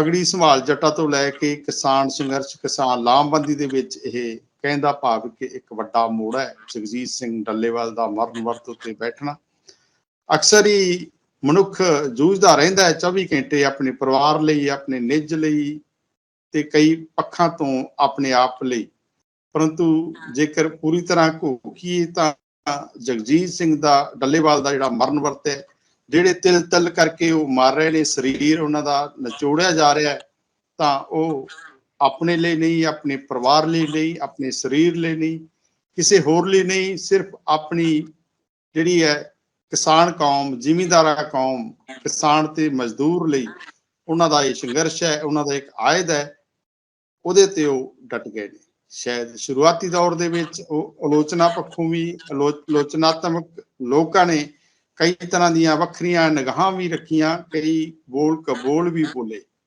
ਪਗੜੀ ਸੰਭਾਲ ਜੱਟਾ ਤੋਂ ਲੈ ਕੇ ਕਿਸਾਨ ਸੰਘਰਸ਼, ਕਿਸਾਨ ਲਾਮਬੰਦੀ ਦੇ ਵਿੱਚ ਇਹ ਕਹਿੰਦਾ ਭਾਵ ਕਿ ਇੱਕ ਵੱਡਾ ਮੋੜ ਹੈ। ਜਗਜੀਤ ਸਿੰਘ ਡੱਲੇਵਾਲ ਦਾ ਮਰਨ ਵਰਤ ਉੱਤੇ ਬੈਠਣਾ। ਅਕਸਰ ਹੀ ਮਨੁੱਖ ਜੂਝਦਾ ਰਹਿੰਦਾ ਹੈ 24 ਘੰਟੇ ਆਪਣੇ ਪਰਿਵਾਰ ਲਈ, ਆਪਣੇ ਨਿੱਜ ਲਈ ਤੇ ਕਈ ਪੱਖਾਂ ਤੋਂ ਆਪਣੇ ਆਪ ਲਈ। ਪਰੰਤੂ ਜੇਕਰ ਪੂਰੀ ਤਰ੍ਹਾਂ ਘੋਖੀਏ ਤਾਂ ਜਗਜੀਤ ਸਿੰਘ ਦਾ ਡੱਲੇਵਾਲ ਦਾ ਜਿਹੜਾ ਮਰਨ ਵਰਤ ਹੈ ਜਿਹੜੇ ਤਿਲ ਤਿਲ ਕਰਕੇ ਉਹ ਮਰ ਰਹੇ ਨੇ, ਸਰੀਰ ਉਹਨਾਂ ਦਾ ਨਚੋੜਿਆ ਜਾ ਰਿਹਾ ਹੈ, ਤਾਂ ਉਹ ਆਪਣੇ ਲਈ ਨਹੀਂ, ਆਪਣੇ ਪਰਿਵਾਰ ਲਈ ਨਹੀਂ, ਆਪਣੇ ਸਰੀਰ ਲਈ ਨਹੀਂ, ਕਿਸੇ ਹੋਰ ਲਈ ਨਹੀਂ, ਸਿਰਫ ਆਪਣੀ ਜਿਹੜੀ ਹੈ ਕਿਸਾਨ ਕੌਮ, ਜ਼ਿਮੀਂਦਾਰਾ ਕੌਮ, ਕਿਸਾਨ ਤੇ ਮਜ਼ਦੂਰ ਲਈ ਉਹਨਾਂ ਦਾ ਇਹ ਸੰਘਰਸ਼ ਹੈ, ਉਹਨਾਂ ਦਾ ਇੱਕ ਆਇਦ ਹੈ, ਉਹਦੇ ਤੇ ਉਹ ਡਟ ਗਏ ਨੇ। ਸ਼ਾਇਦ ਸ਼ੁਰੂਆਤੀ ਦੌਰ ਦੇ ਵਿੱਚ ਉਹ ਆਲੋਚਨਾ ਪੱਖੋਂ ਵੀ, ਆਲੋ- ਆਲੋਚਨਾਤਮਕ ਲੋਕਾਂ ਨੇ ਕਈ ਤਰ੍ਹਾਂ ਦੀਆਂ ਵੱਖਰੀਆਂ ਨਿਗਾਹਾਂ ਵੀ ਰੱਖੀਆਂ ਕਈ ਬੋਲ ਕਬੋਲ ਵੀ ਬੋਲੇ।